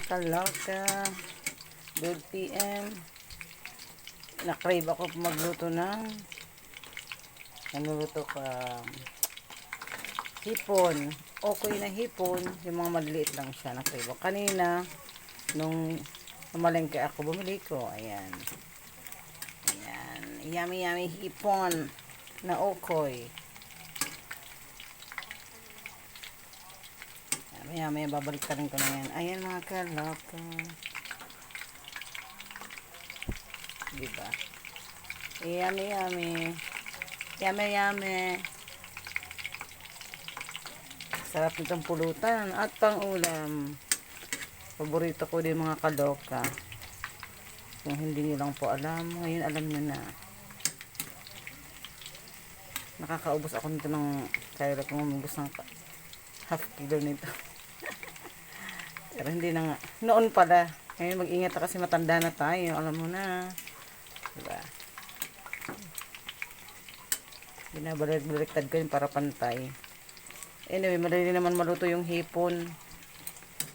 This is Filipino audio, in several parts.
mga kalauka. Good PM. Na-crave ako magluto ng naluluto ka hipon. Okay na hipon. Yung mga maliliit lang siya. Na-crave ako. Kanina, nung namalengke ako, bumili ko. Ayan. Ayan. Yummy, yummy hipon na okoy. Maya maya babalik ka rin ko na yan. Ayan mga kalaka. Diba? Yummy yummy. Yummy yummy. Sarap nitong pulutan at pang ulam. Paborito ko din mga kaloka. Kung hindi niyo lang po alam, ngayon alam niyo na. Nakakaubos ako nito ng kaya kung umubos ng half kilo nito. Pero hindi na nga. Noon pala. Ngayon mag-ingat kasi matanda na tayo. Alam mo na. Diba? Binabalik-baliktad ko yun para pantay. Anyway, madali naman maluto yung hipon.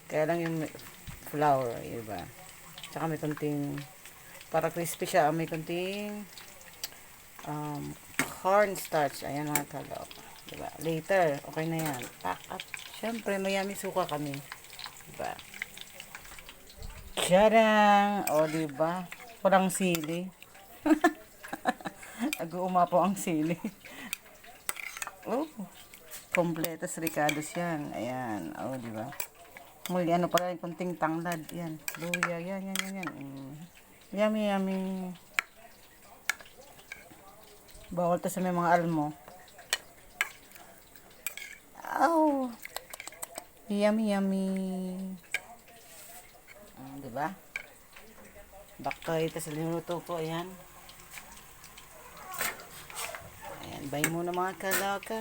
Kaya lang yung flour, diba? Tsaka may konting, para crispy siya, may konting um, cornstarch. Ayan mga kalok. Diba? Later, okay na yan. Pack up. Siyempre, mayami suka kami. Diba? Tiyarang! O, diba? Walang sili. Nag-uuma po ang sili. oh, kompletos ricados yan. Ayan. O, diba? Muli, ano pala yung kunting tanglad. Yan. Luya. Yan, yan, yan, yan. Mm. Yummy, yummy. Bawal to sa may mga almo. Oh. Yummy, yummy. Ah, di ba? Baka ito sa linuto ko, ayan. Ayan, bay muna mga kalaka.